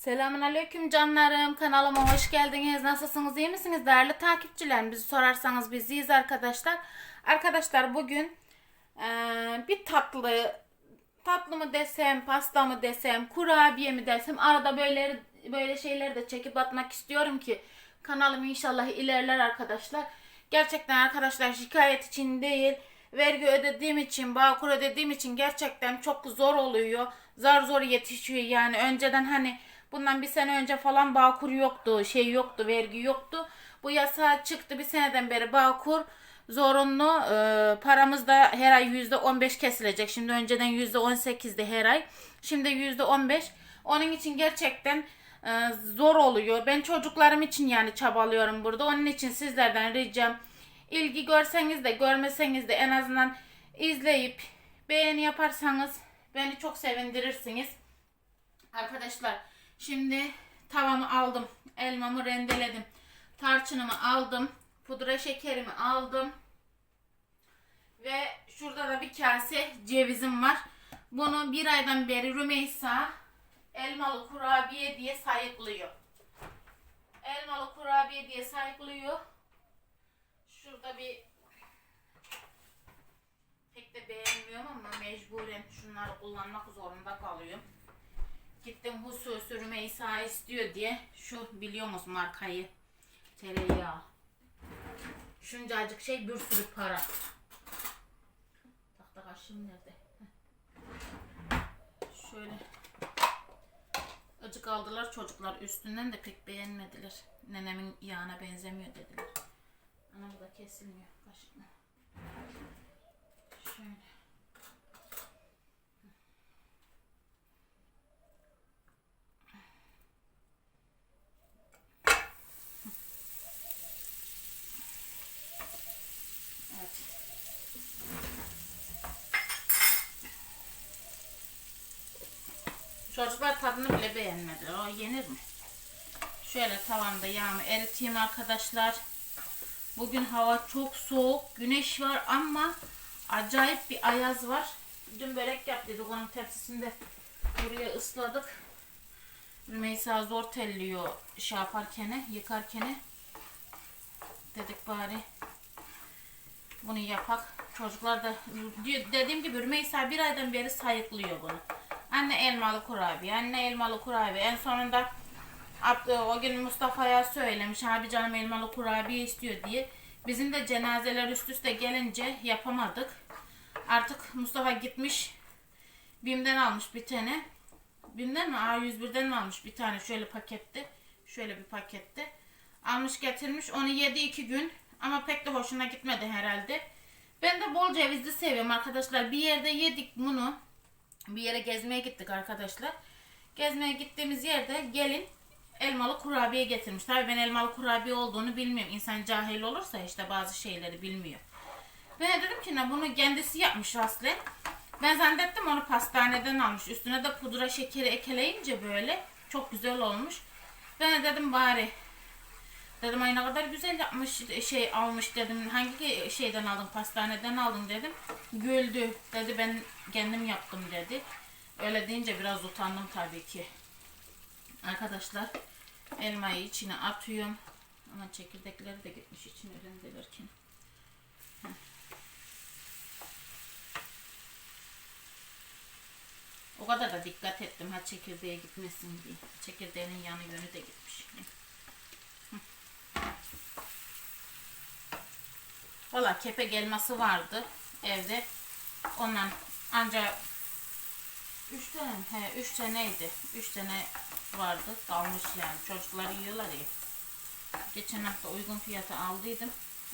Selamun aleyküm canlarım. Kanalıma hoş geldiniz. Nasılsınız? iyi misiniz? Değerli takipçilerim. Bizi sorarsanız biz iyiyiz arkadaşlar. Arkadaşlar bugün eee, bir tatlı tatlı mı desem, pasta mı desem, kurabiye mi desem arada böyle böyle şeyleri de çekip atmak istiyorum ki kanalım inşallah ilerler arkadaşlar. Gerçekten arkadaşlar şikayet için değil, vergi ödediğim için, bağkur ödediğim için gerçekten çok zor oluyor. Zar zor yetişiyor yani. Önceden hani bundan bir sene önce falan bağkur yoktu, şey yoktu, vergi yoktu. Bu yasa çıktı bir seneden beri bağkur zorunlu. Ee, paramız da her ay yüzde on beş kesilecek. Şimdi önceden yüzde on sekizdi her ay. Şimdi yüzde on beş. Onun için gerçekten e, zor oluyor. Ben çocuklarım için yani çabalıyorum burada. Onun için sizlerden ricam ilgi görseniz de görmeseniz de en azından izleyip beğeni yaparsanız beni çok sevindirirsiniz. Arkadaşlar şimdi tavamı aldım. Elmamı rendeledim. Tarçınımı aldım. Pudra şekerimi aldım. Ve şurada da bir kase cevizim var. Bunu bir aydan beri Rümeysa elmalı kurabiye diye sayıklıyor. Elmalı kurabiye diye sayıklıyor. Şurada bir pek de beğenmiyorum ama mecburen şunları kullanmak zorunda kalıyorum. Gittim hususi Rümeysa istiyor diye şu biliyor musun markayı? Tereyağı. Şuncacık şey bir sürü para. Tahta kaşığım nerede? Şöyle. Acık aldılar çocuklar üstünden de pek beğenmediler. Nenemin yağına benzemiyor dediler. Ana bu da kesilmiyor kaşıkla. Şöyle. Evet. Çocuklar tadını bile beğenmediler. O yenir mi? Şöyle tavamda yağımı eriteyim arkadaşlar. Bugün hava çok soğuk. Güneş var ama acayip bir ayaz var. Dün börek yaptıydık onun tepsisinde. Buraya ısladık. Rümeysa zor telliyor şey yaparken, yıkarken. Dedik bari bunu yapak. Çocuklar da dediğim gibi Rümeysa bir aydan beri sayıklıyor bunu. Anne elmalı kurabiye, anne elmalı kurabiye. En sonunda o gün Mustafa'ya söylemiş abi canım elmalı kurabiye istiyor diye. Bizim de cenazeler üst üste gelince yapamadık. Artık Mustafa gitmiş Bim'den almış bir tane. Bim'den mi? A101'den mi almış bir tane şöyle pakette. Şöyle bir pakette. Almış getirmiş. Onu yedi iki gün. Ama pek de hoşuna gitmedi herhalde. Ben de bol cevizli seviyorum arkadaşlar. Bir yerde yedik bunu. Bir yere gezmeye gittik arkadaşlar. Gezmeye gittiğimiz yerde gelin elmalı kurabiye getirmiş. Tabii ben elmalı kurabiye olduğunu bilmiyorum. İnsan cahil olursa işte bazı şeyleri bilmiyor. Ben de dedim ki ne bunu kendisi yapmış aslen. Ben zannettim onu pastaneden almış. Üstüne de pudra şekeri ekeleyince böyle çok güzel olmuş. Ben de dedim bari Dedim ay ne kadar güzel yapmış şey almış dedim. Hangi şeyden aldın pastaneden aldın dedim. Güldü dedi ben kendim yaptım dedi. Öyle deyince biraz utandım tabii ki. Arkadaşlar elmayı içine atıyorum. Ama çekirdekleri de gitmiş içine rendelerken. O kadar da dikkat ettim ha çekirdeğe gitmesin diye. Çekirdeğinin yanı yönü de gitmiş. Valla kepek elması vardı evde. Ondan ancak 3 tane? He 3 taneydi. 3 tane vardı. Kalmış yani. Çocuklar yiyorlar ya. Geçen hafta uygun fiyata aldıydım.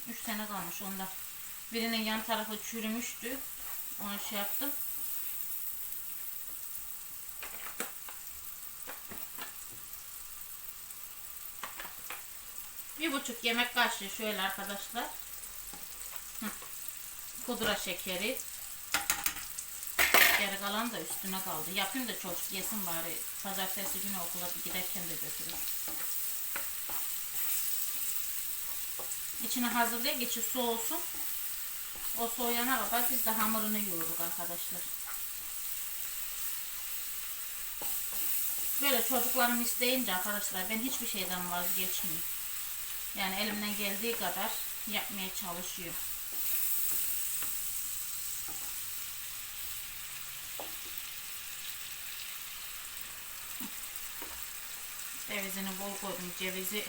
3 tane kalmış onda. Birinin yan tarafı çürümüştü. Onu şey yaptım. Bir buçuk yemek kaşığı şöyle arkadaşlar pudra şekeri. Geri kalan da üstüne kaldı. Yapayım da çocuk yesin bari. Pazartesi günü okula giderken de götürür. İçini hazırlayıp içi soğusun. O soğuyana kadar biz de hamurunu yoğururuz arkadaşlar. Böyle çocuklarım isteyince arkadaşlar ben hiçbir şeyden vazgeçmiyorum. Yani elimden geldiği kadar yapmaya çalışıyorum. Cevizini bol koydum. Cevizi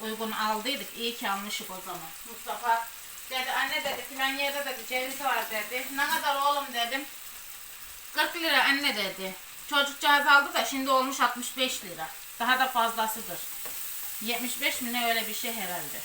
uygun aldıydık. İyi ki almışık o zaman. Mustafa dedi anne dedi filan yerde dedi ceviz var dedi. Ne kadar oğlum dedim. 40 lira anne dedi. Çocukcağız aldı da şimdi olmuş 65 lira. Daha da fazlasıdır. 75 mi ne öyle bir şey herhalde.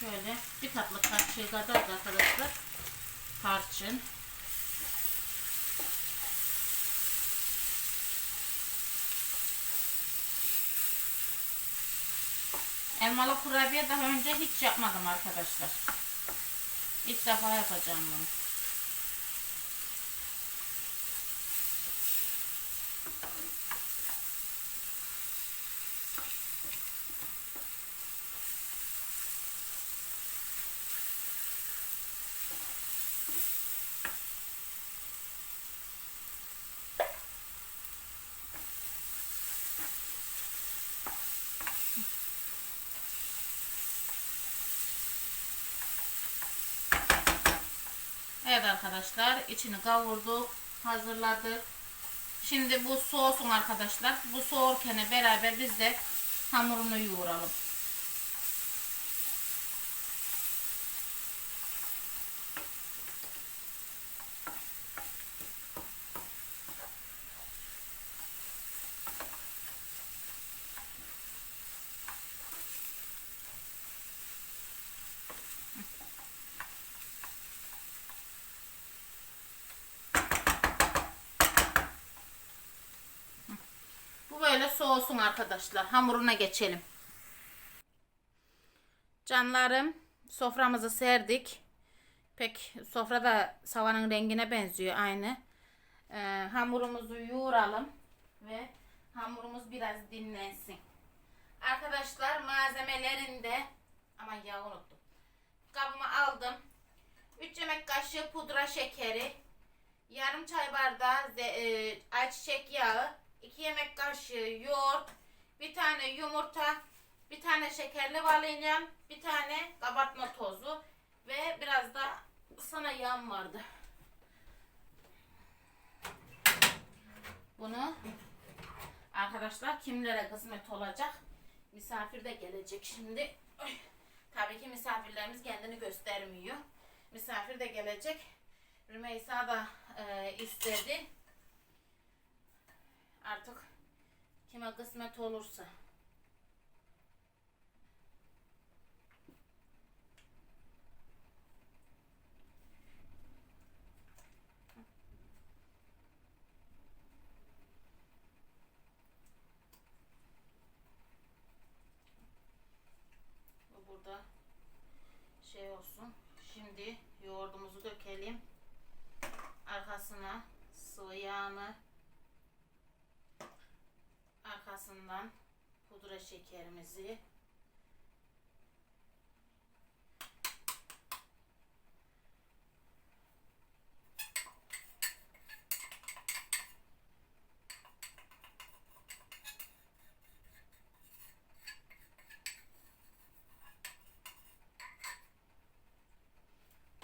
Şöyle bir tatlı kaşığı kadar da arkadaşlar tarçın. Elmalı daha önce hiç yapmadım arkadaşlar. İlk defa yapacağım bunu. Evet arkadaşlar içini kavurduk, hazırladık. Şimdi bu soğusun arkadaşlar. Bu soğurken beraber biz de hamurunu yoğuralım. Bu böyle soğusun arkadaşlar. Hamuruna geçelim. Canlarım soframızı serdik. Pek sofrada savanın rengine benziyor aynı. Ee, hamurumuzu yoğuralım ve hamurumuz biraz dinlensin. Arkadaşlar malzemelerinde aman ya unuttum. Kabımı aldım. 3 yemek kaşığı pudra şekeri, yarım çay bardağı e, ayçiçek yağı, 2 yemek kaşığı yoğurt, bir tane yumurta, bir tane şekerli vanilya, bir tane kabartma tozu ve biraz da sana yağım vardı. Bunu arkadaşlar kimlere kısmet olacak? Misafir de gelecek şimdi. Tabii ki misafirlerimiz kendini göstermiyor. Misafir de gelecek. Rümeysa da e, istedi. Artık kime kısmet olursa. Bu burada şey olsun. Şimdi yoğurdumuzu dökelim. Arkasına sıvı yağını arkasından pudra şekerimizi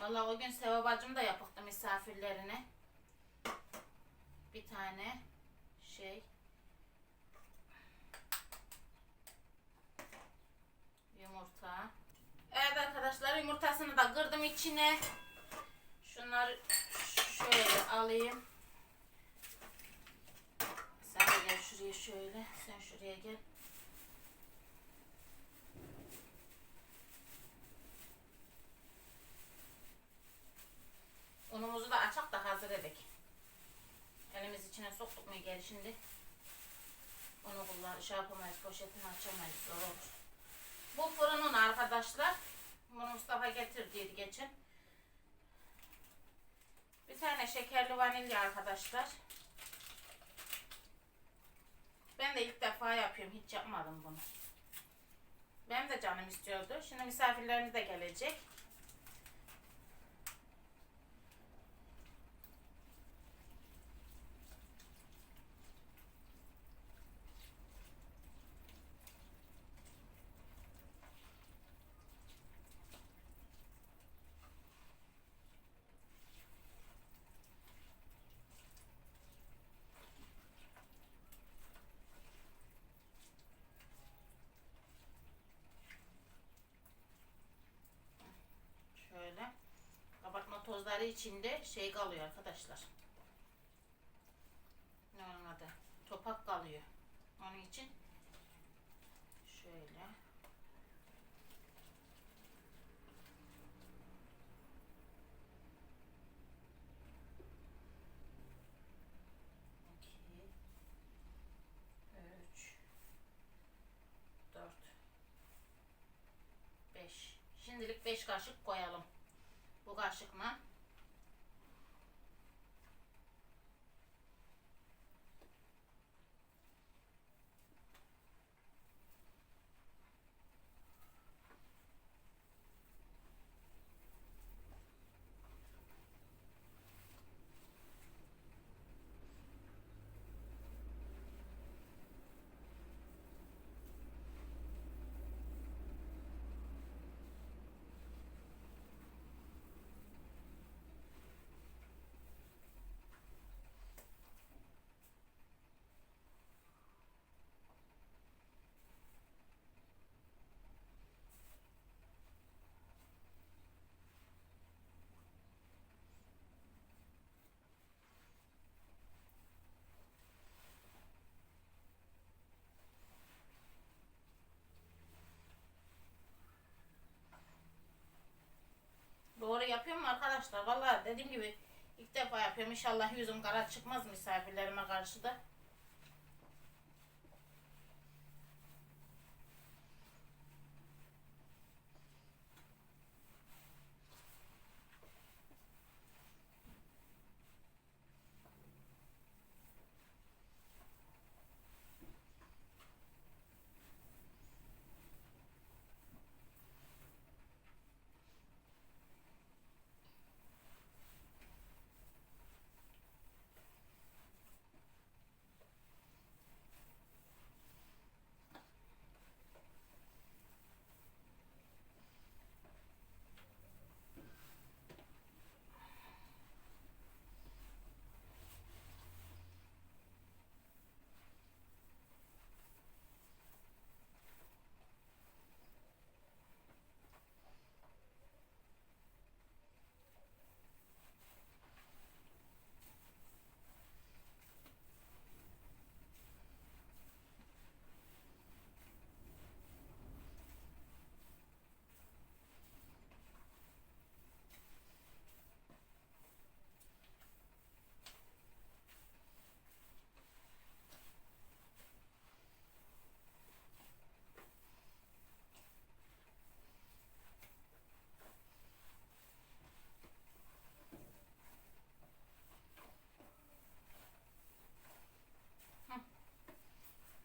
Vallahi o gün Seva bacım da yapıktı misafirlerine. Bir tane şey yumurta. Evet arkadaşlar yumurtasını da kırdım içine. Şunları şöyle alayım. Sen gel şuraya şöyle. Sen şuraya gel. Unumuzu da açak da hazır edek. Elimiz içine soktuk mu geri şimdi. Onu kullan, şey yapamayız, poşetini açamayız, zor olur. Bu fırının arkadaşlar Mustafa getirdiydi geçen. Bir tane şekerli vanilya arkadaşlar. Ben de ilk defa yapıyorum. Hiç yapmadım bunu. Benim de canım istiyordu. Şimdi misafirlerimiz de gelecek. Şöyle. Tozları içinde şey kalıyor arkadaşlar. Ne onun adı? Topak kalıyor. Onun için şöyle. Şimdilik beş kaşık koyalım. Bu kaşıkla. Doğru yapıyor mu arkadaşlar? Vallahi dediğim gibi ilk defa yapıyorum. İnşallah yüzüm kara çıkmaz misafirlerime karşı da.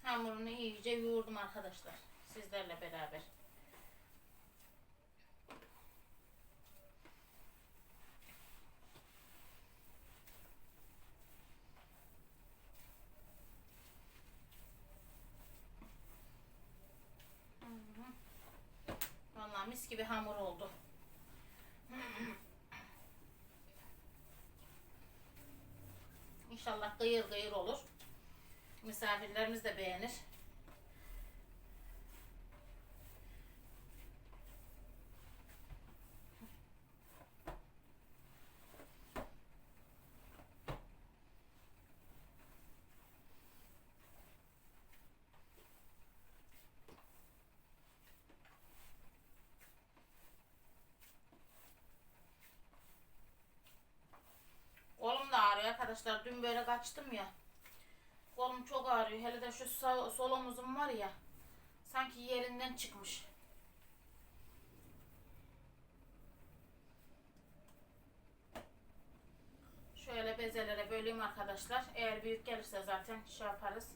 Hamurunu iyice yoğurdum arkadaşlar. Sizlerle beraber. Vallahi mis gibi hamur oldu. İnşallah gıyır gıyır olur. Misafirlerimiz de beğenir. arkadaşlar dün böyle kaçtım ya. Kolum çok ağrıyor. Hele de şu sağ, sol omuzum var ya. Sanki yerinden çıkmış. Şöyle bezelere böleyim arkadaşlar. Eğer büyük gelirse zaten şey yaparız.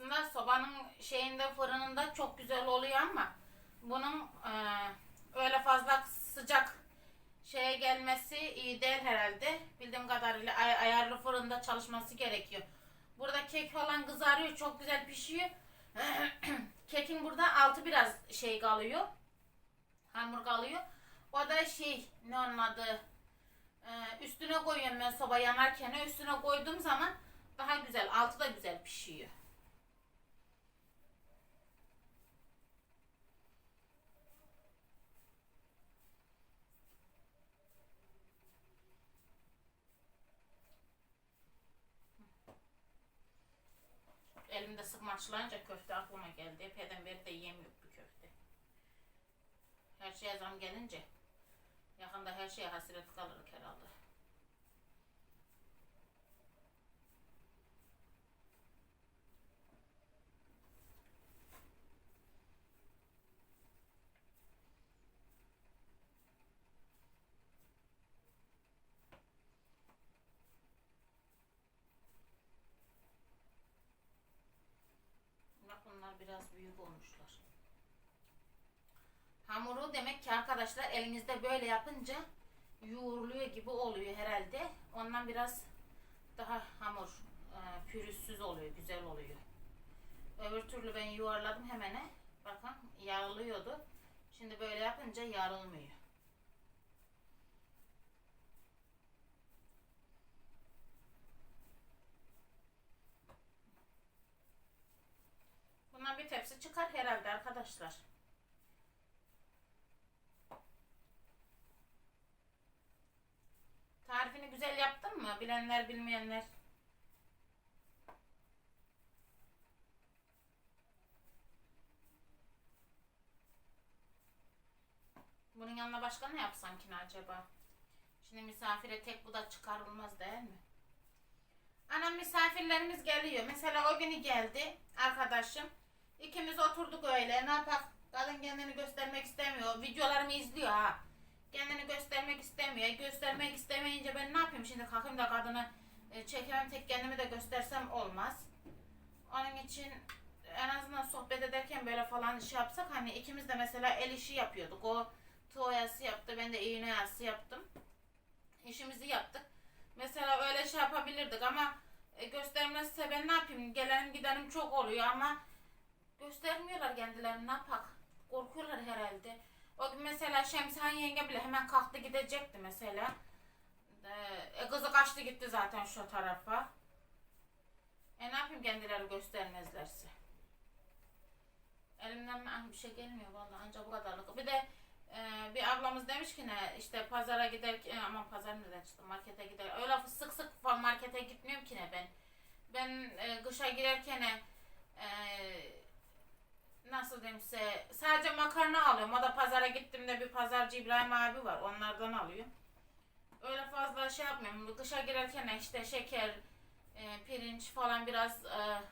Aslında sobanın şeyinde fırınında çok güzel oluyor ama bunun e, öyle fazla sıcak şeye gelmesi iyi değil herhalde. Bildiğim kadarıyla ay- ayarlı fırında çalışması gerekiyor. Burada kek falan kızarıyor, çok güzel pişiyor. Kekin burada altı biraz şey kalıyor. Hamur kalıyor. O da şey ne onun adı e, üstüne koyuyorum ben soba yanarken üstüne koyduğum zaman daha güzel altı da güzel pişiyor. Elimde sıkmaçlayınca köfte aklıma geldi. Epeyden beri de yemiyor bu köfte. Her şeye zam gelince yakında her şeye hasret kalırız herhalde. Bak bunlar biraz büyük olmuşlar. Hamuru demek ki arkadaşlar elinizde böyle yapınca yoğruluyor gibi oluyor herhalde. Ondan biraz daha hamur e, pürüzsüz oluyor, güzel oluyor. Öbür türlü ben yuvarladım hemene. Bakın yarılıyordu. Şimdi böyle yapınca yarılmıyor. Bundan bir tepsi çıkar herhalde arkadaşlar. Tarifini güzel yaptın mı? Bilenler bilmeyenler. Bunun yanına başka ne yapsam ki acaba? Şimdi misafire tek bu da çıkarılmaz değil mi? Anam misafirlerimiz geliyor. Mesela o günü geldi arkadaşım. İkimiz oturduk öyle. Ne yapak? Kadın kendini göstermek istemiyor. Videolarımı izliyor ha. Kendini göstermek istemiyor. Göstermek istemeyince ben ne yapayım şimdi kalkayım da kadını e, çekemem tek kendimi de göstersem olmaz. Onun için en azından sohbet ederken böyle falan şey yapsak hani ikimiz de mesela el işi yapıyorduk. O tığ oyası yaptı ben de iğne oyası yaptım. İşimizi yaptık. Mesela öyle şey yapabilirdik ama e, göstermezse ben ne yapayım? Gelenim gidenim çok oluyor ama göstermiyorlar kendilerini ne yapak? Korkuyorlar herhalde. O gün mesela Şemsihan yenge bile hemen kalktı gidecekti mesela. E, kızı kaçtı gitti zaten şu tarafa. E ne yapayım kendileri göstermezlerse. Elimden ah, bir şey gelmiyor vallahi ancak bu kadarlık. Bir de e, bir ablamız demiş ki ne işte pazara giderken aman pazar neden çıktı markete gider. Öyle sık sık markete gitmiyorum ki ne ben. Ben e, kışa girerken e, nasıl diyeyim size sadece makarna alıyorum. O da pazara gittiğimde bir pazarcı İbrahim abi var. Onlardan alıyorum. Öyle fazla şey yapmıyorum. Kışa girerken işte şeker, e, pirinç falan biraz e,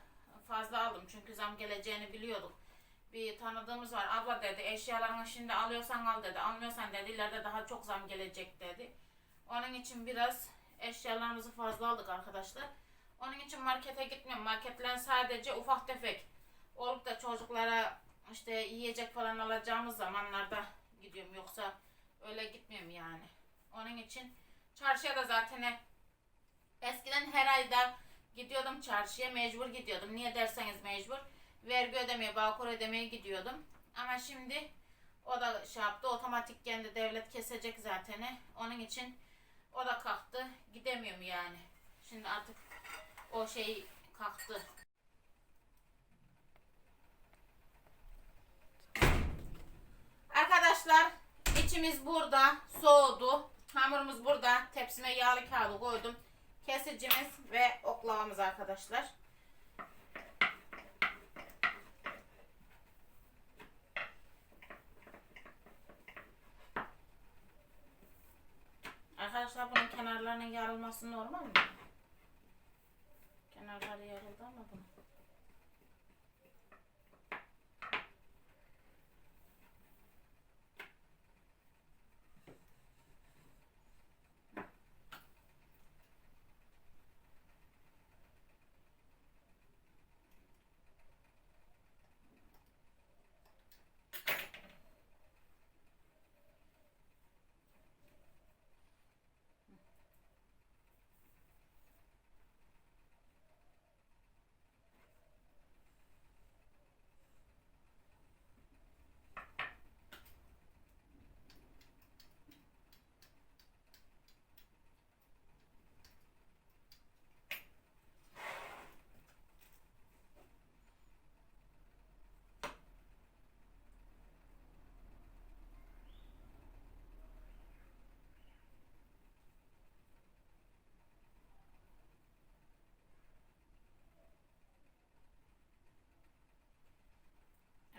fazla aldım. Çünkü zam geleceğini biliyorduk. Bir tanıdığımız var. Abla dedi eşyalarını şimdi alıyorsan al dedi. Almıyorsan dedi ileride daha çok zam gelecek dedi. Onun için biraz eşyalarımızı fazla aldık arkadaşlar. Onun için markete gitmiyorum. Marketler sadece ufak tefek olup da çocuklara işte yiyecek falan alacağımız zamanlarda gidiyorum. Yoksa öyle gitmiyorum yani. Onun için çarşıya da zaten eskiden her ayda gidiyordum çarşıya mecbur gidiyordum. Niye derseniz mecbur. Vergi ödemeye, bağkur ödemeye gidiyordum. Ama şimdi o da şey yaptı. Otomatik kendi devlet kesecek zaten. Onun için o da kalktı. Gidemiyorum yani. Şimdi artık o şey kalktı. Arkadaşlar içimiz burada soğudu. Hamurumuz burada. Tepsime yağlı kağıdı koydum. Kesicimiz ve oklavamız arkadaşlar. Arkadaşlar bunun kenarlarının yarılması normal mi? Kenarları yarıldı ama bunu.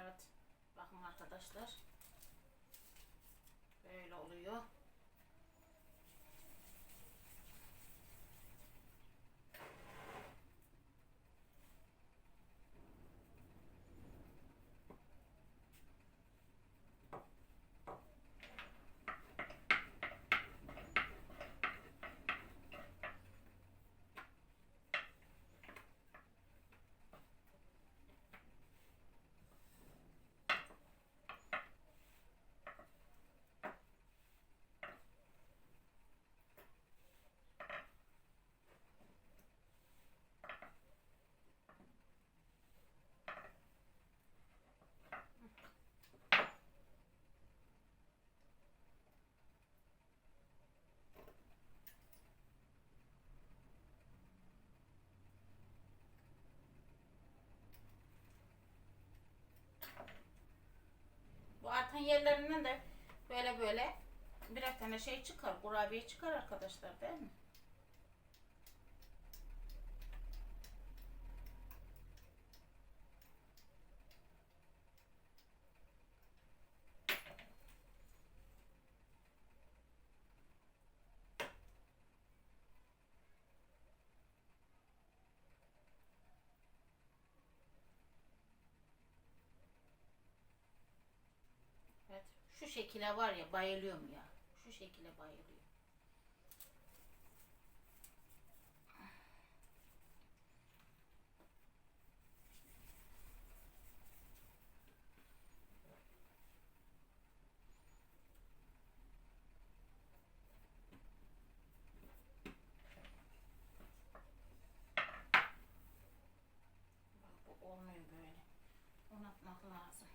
Evet. Bakın arkadaşlar. Böyle oluyor. Artan yerlerinden de böyle böyle birer tane şey çıkar. Kurabiye çıkar arkadaşlar değil mi? Evet. Şu şekile var ya bayılıyorum ya. Şu şekile bayılıyorum. Olmuyor böyle. Onu atmak lazım.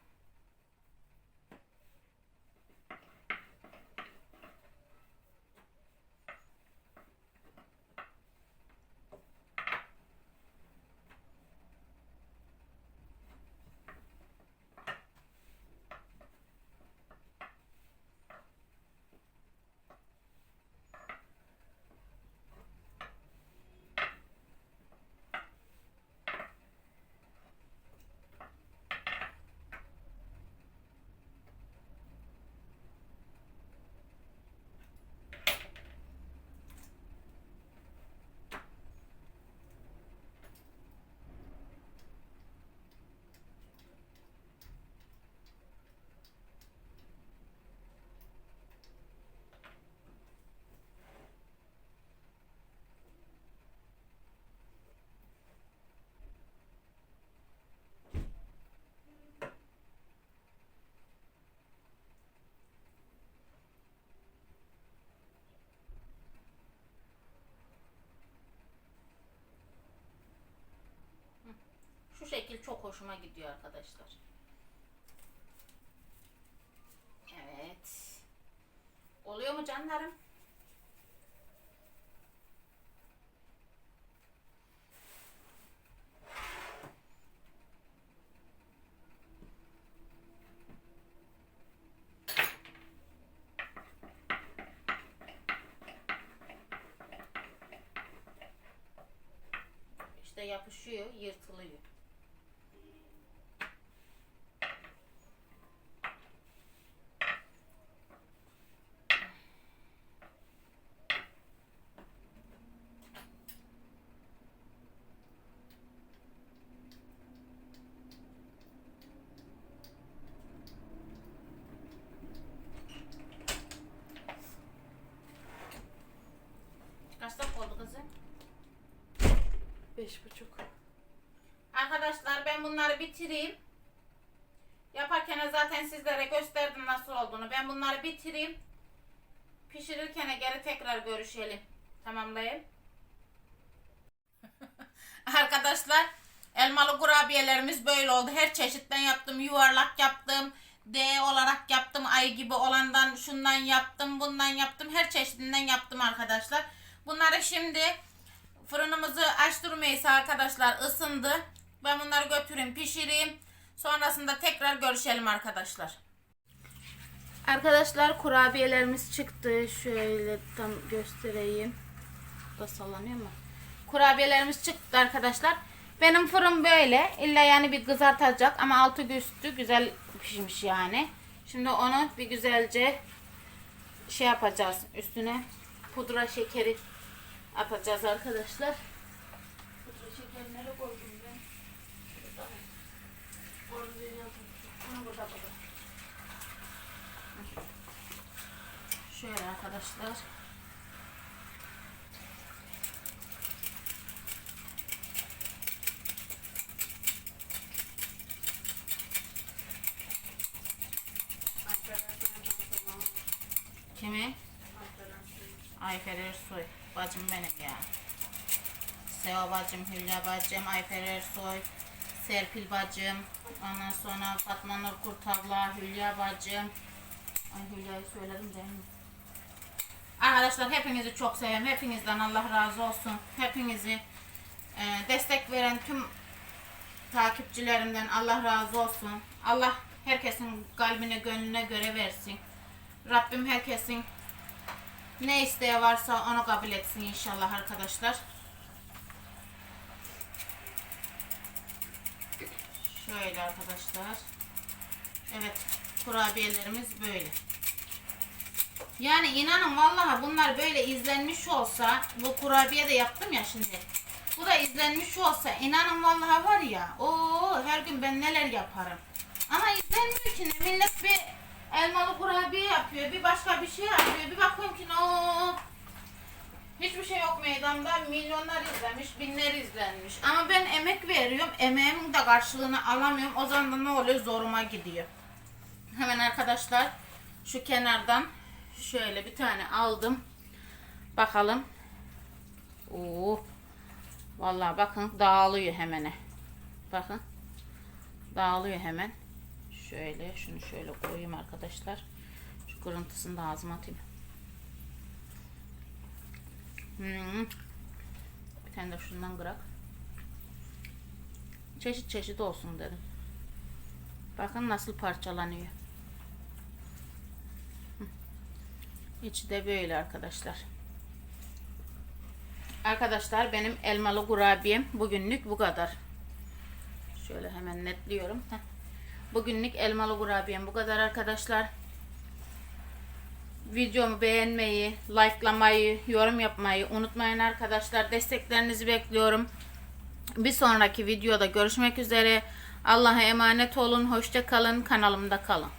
Şu şekil çok hoşuma gidiyor arkadaşlar. Evet. Oluyor mu canlarım? İşte yapışıyor, yırtılıyor. Beş buçuk. Arkadaşlar ben bunları bitireyim. Yaparken zaten sizlere gösterdim nasıl olduğunu. Ben bunları bitireyim. Pişirirken geri tekrar görüşelim. Tamamlayayım. Arkadaşlar elmalı kurabiyelerimiz böyle oldu. Her çeşitten yaptım. Yuvarlak yaptım. D olarak yaptım. Ay gibi olandan şundan yaptım. Bundan yaptım. Her çeşidinden yaptım arkadaşlar. Bunları şimdi fırınımızı açtırmayız arkadaşlar. ısındı. Ben bunları götüreyim pişireyim. Sonrasında tekrar görüşelim arkadaşlar. Arkadaşlar kurabiyelerimiz çıktı. Şöyle tam göstereyim. Da sallanıyor mu? Kurabiyelerimiz çıktı arkadaşlar. Benim fırın böyle. İlla yani bir kızartacak ama altı üstü güzel pişmiş yani. Şimdi onu bir güzelce şey yapacağız. Üstüne pudra şekeri atacağız arkadaşlar. Pudra şekeri nereye koydum ben? Şurada. Bir yazım. Bunu burada burada. Şöyle arkadaşlar. Kimi? Ayfer Ersoy. Bacım benim ya. Seva bacım, Hülya bacım, Ayfer Ersoy, Serpil bacım. Ondan sonra Fatma Nur Kurtabla, Hülya bacım. Ay Hülya'yı söyledim değil? Arkadaşlar hepinizi çok seviyorum. Hepinizden Allah razı olsun. Hepinizi e, destek veren tüm takipçilerimden Allah razı olsun. Allah herkesin kalbine gönlüne göre versin. Rabbim herkesin ne isteği varsa onu kabul etsin inşallah arkadaşlar. Şöyle arkadaşlar. Evet kurabiyelerimiz böyle. Yani inanın vallahi bunlar böyle izlenmiş olsa bu kurabiye de yaptım ya şimdi. Bu da izlenmiş olsa inanın vallahi var ya o her gün ben neler yaparım. Ama izlenmiyor ki millet bir elmalı kurabiye yapıyor bir başka bir şey yapıyor bir bakıyorum ki no Hiçbir şey yok meydanda. Milyonlar izlenmiş, binler izlenmiş. Ama ben emek veriyorum. Emeğimin de karşılığını alamıyorum. O zaman da ne oluyor? Zoruma gidiyor. Hemen arkadaşlar şu kenardan şöyle bir tane aldım. Bakalım. Oo. Vallahi bakın dağılıyor hemen. Bakın. Dağılıyor hemen. Şöyle şunu şöyle koyayım arkadaşlar. Şu kırıntısını da ağzıma atayım. Hmm. Bir tane de şundan kırak. Çeşit çeşit olsun dedim. Bakın nasıl parçalanıyor. İçi de böyle arkadaşlar. Arkadaşlar benim elmalı kurabiyem bugünlük bu kadar. Şöyle hemen netliyorum. Heh. Bugünlük elmalı kurabiyem bu kadar arkadaşlar. Videomu beğenmeyi, likelamayı, yorum yapmayı unutmayın arkadaşlar. Desteklerinizi bekliyorum. Bir sonraki videoda görüşmek üzere. Allah'a emanet olun. Hoşça kalın. Kanalımda kalın.